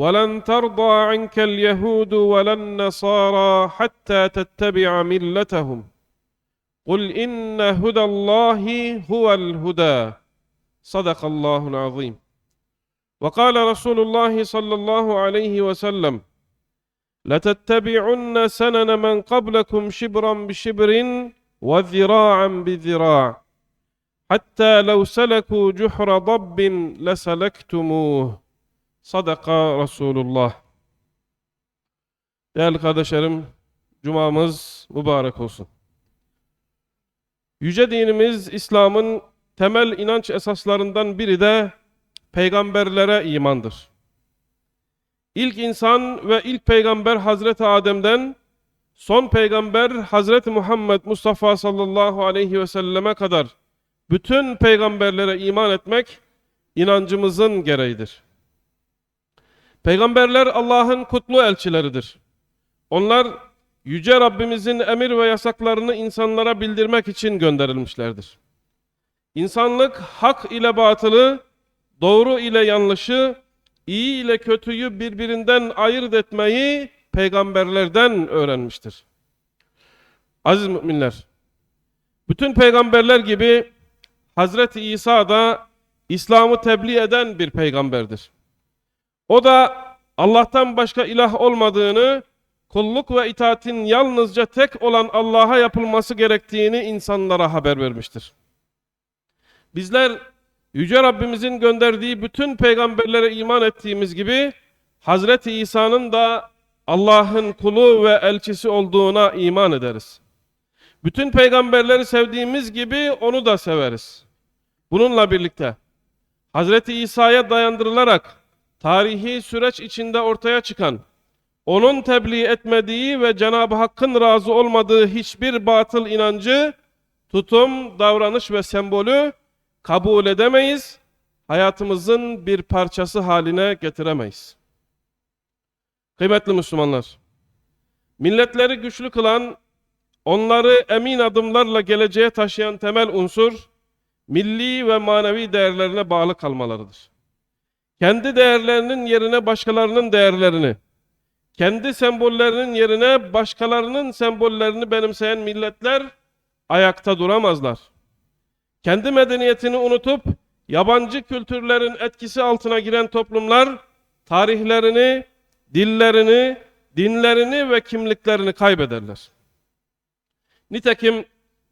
ولن ترضى عنك اليهود ولا النصارى حتى تتبع ملتهم. قل إن هدى الله هو الهدى. صدق الله العظيم. وقال رسول الله صلى الله عليه وسلم لتتبعن سنن من قبلكم شبرا بشبر وذراعا بذراع حتى لو سلكوا جحر ضب لسلكتموه. Sadaka Resulullah. Değerli kardeşlerim, Cumamız mübarek olsun. Yüce dinimiz İslam'ın temel inanç esaslarından biri de peygamberlere imandır. İlk insan ve ilk peygamber Hazreti Adem'den son peygamber Hazreti Muhammed Mustafa sallallahu aleyhi ve selleme kadar bütün peygamberlere iman etmek inancımızın gereğidir. Peygamberler Allah'ın kutlu elçileridir. Onlar yüce Rabbimizin emir ve yasaklarını insanlara bildirmek için gönderilmişlerdir. İnsanlık hak ile batılı, doğru ile yanlışı, iyi ile kötüyü birbirinden ayırt etmeyi peygamberlerden öğrenmiştir. Aziz müminler, bütün peygamberler gibi Hazreti İsa da İslam'ı tebliğ eden bir peygamberdir. O da Allah'tan başka ilah olmadığını, kulluk ve itaatin yalnızca tek olan Allah'a yapılması gerektiğini insanlara haber vermiştir. Bizler Yüce Rabbimizin gönderdiği bütün peygamberlere iman ettiğimiz gibi Hazreti İsa'nın da Allah'ın kulu ve elçisi olduğuna iman ederiz. Bütün peygamberleri sevdiğimiz gibi onu da severiz. Bununla birlikte Hazreti İsa'ya dayandırılarak tarihi süreç içinde ortaya çıkan, onun tebliğ etmediği ve Cenab-ı Hakk'ın razı olmadığı hiçbir batıl inancı, tutum, davranış ve sembolü kabul edemeyiz, hayatımızın bir parçası haline getiremeyiz. Kıymetli Müslümanlar, milletleri güçlü kılan, onları emin adımlarla geleceğe taşıyan temel unsur, milli ve manevi değerlerine bağlı kalmalarıdır kendi değerlerinin yerine başkalarının değerlerini, kendi sembollerinin yerine başkalarının sembollerini benimseyen milletler ayakta duramazlar. Kendi medeniyetini unutup yabancı kültürlerin etkisi altına giren toplumlar tarihlerini, dillerini, dinlerini ve kimliklerini kaybederler. Nitekim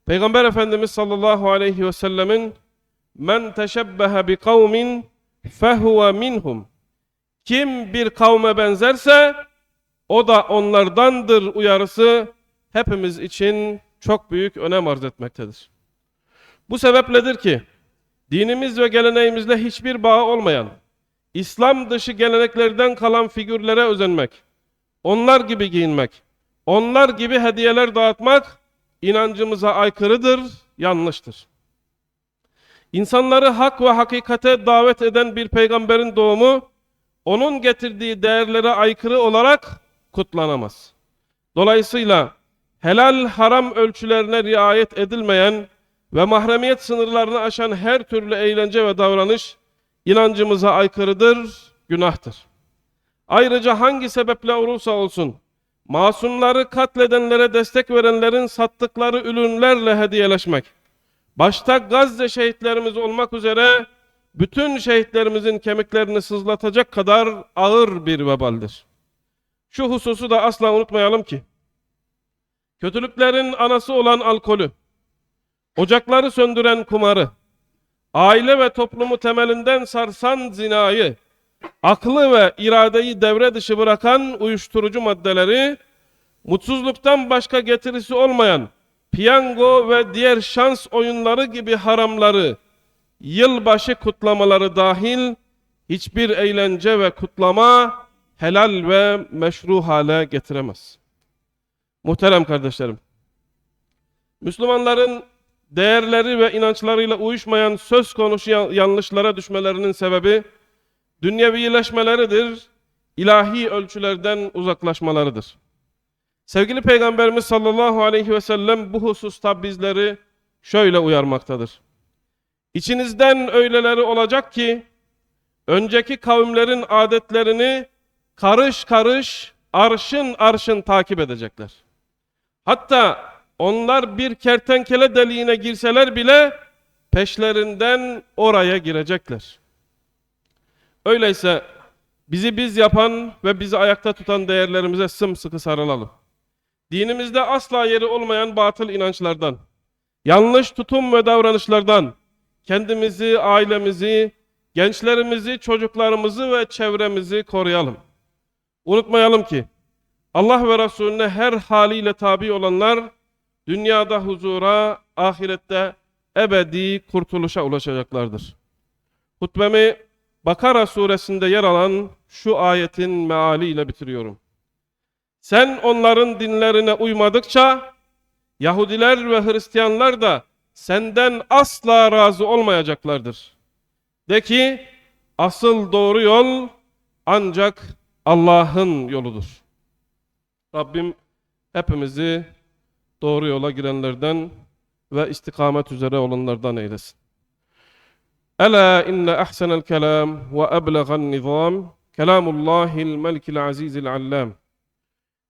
Peygamber Efendimiz sallallahu aleyhi ve sellemin men teşebbehe bi kavmin fehuve minhum. Kim bir kavme benzerse o da onlardandır uyarısı hepimiz için çok büyük önem arz etmektedir. Bu sebepledir ki dinimiz ve geleneğimizle hiçbir bağı olmayan İslam dışı geleneklerden kalan figürlere özenmek, onlar gibi giyinmek, onlar gibi hediyeler dağıtmak inancımıza aykırıdır, yanlıştır. İnsanları hak ve hakikate davet eden bir peygamberin doğumu, onun getirdiği değerlere aykırı olarak kutlanamaz. Dolayısıyla helal haram ölçülerine riayet edilmeyen ve mahremiyet sınırlarını aşan her türlü eğlence ve davranış inancımıza aykırıdır, günahtır. Ayrıca hangi sebeple olursa olsun, masumları katledenlere destek verenlerin sattıkları ürünlerle hediyeleşmek, başta Gazze şehitlerimiz olmak üzere bütün şehitlerimizin kemiklerini sızlatacak kadar ağır bir vebaldir. Şu hususu da asla unutmayalım ki, kötülüklerin anası olan alkolü, ocakları söndüren kumarı, aile ve toplumu temelinden sarsan zinayı, aklı ve iradeyi devre dışı bırakan uyuşturucu maddeleri, mutsuzluktan başka getirisi olmayan piyango ve diğer şans oyunları gibi haramları, yılbaşı kutlamaları dahil hiçbir eğlence ve kutlama helal ve meşru hale getiremez. Muhterem kardeşlerim, Müslümanların değerleri ve inançlarıyla uyuşmayan söz konusu ya- yanlışlara düşmelerinin sebebi dünyevileşmeleridir, ilahi ölçülerden uzaklaşmalarıdır. Sevgili Peygamberimiz sallallahu aleyhi ve sellem bu hususta bizleri şöyle uyarmaktadır. İçinizden öyleleri olacak ki önceki kavimlerin adetlerini karış karış, arşın arşın takip edecekler. Hatta onlar bir kertenkele deliğine girseler bile peşlerinden oraya girecekler. Öyleyse bizi biz yapan ve bizi ayakta tutan değerlerimize sımsıkı sarılalım. Dinimizde asla yeri olmayan batıl inançlardan, yanlış tutum ve davranışlardan kendimizi, ailemizi, gençlerimizi, çocuklarımızı ve çevremizi koruyalım. Unutmayalım ki Allah ve Resulüne her haliyle tabi olanlar dünyada huzura, ahirette ebedi kurtuluşa ulaşacaklardır. Hutbemi Bakara suresinde yer alan şu ayetin mealiyle bitiriyorum. Sen onların dinlerine uymadıkça Yahudiler ve Hristiyanlar da senden asla razı olmayacaklardır. De ki asıl doğru yol ancak Allah'ın yoludur. Rabbim hepimizi doğru yola girenlerden ve istikamet üzere olanlardan eylesin. Ela inne ahsenel kelam ve eblegan nizam kelamullahil melikil azizil allam.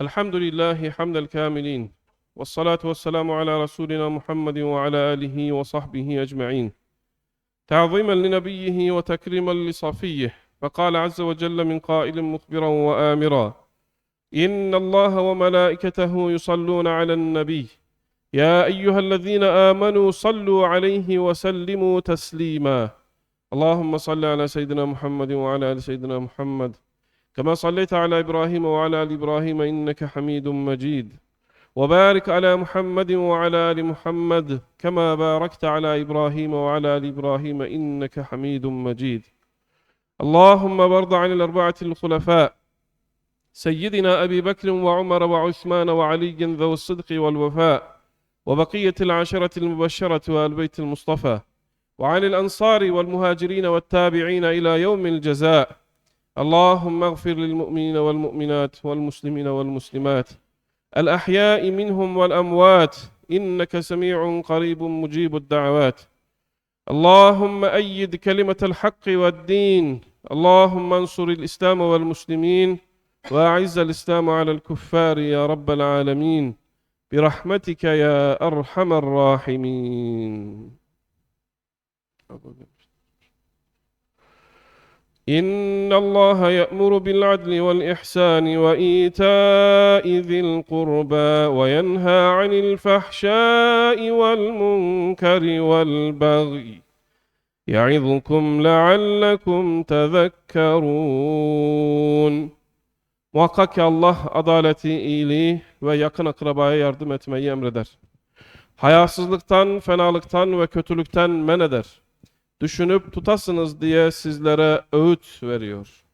الحمد لله حمد الكاملين والصلاة والسلام على رسولنا محمد وعلى آله وصحبه أجمعين. تعظيما لنبيه وتكريما لصفيه فقال عز وجل من قائل مخبرا وآمرا إن الله وملائكته يصلون على النبي. يا أيها الذين آمنوا صلوا عليه وسلموا تسليما. اللهم صل على سيدنا محمد وعلى آل سيدنا محمد. كما صليت على إبراهيم وعلى آل إبراهيم إنك حميد مجيد. وبارك على محمد وعلى آل محمد كما باركت على إبراهيم وعلى آل إبراهيم إنك حميد مجيد. اللهم برض عن الأربعة الخلفاء سيدنا أبي بكر وعمر وعثمان وعلي ذو الصدق والوفاء وبقية العشرة المبشرة والبيت المصطفى وعن الأنصار والمهاجرين والتابعين إلى يوم الجزاء اللهم اغفر للمؤمنين والمؤمنات والمسلمين والمسلمات. الأحياء منهم والأموات. إنك سميع قريب مجيب الدعوات. اللهم أيد كلمة الحق والدين. اللهم انصر الإسلام والمسلمين. وأعز الإسلام على الكفار يا رب العالمين. برحمتك يا أرحم الراحمين. إن الله يأمر بالعدل والإحسان وإيتاء ذي القربى وينهى عن الفحشاء والمنكر والبغي يعظكم لعلكم تذكرون Muhakkak ki Allah adaleti, iyiliği ve yakın akrabaya yardım etmeyi emreder. Hayasızlıktan, fenalıktan ve kötülükten men eder düşünüp tutasınız diye sizlere öğüt veriyor.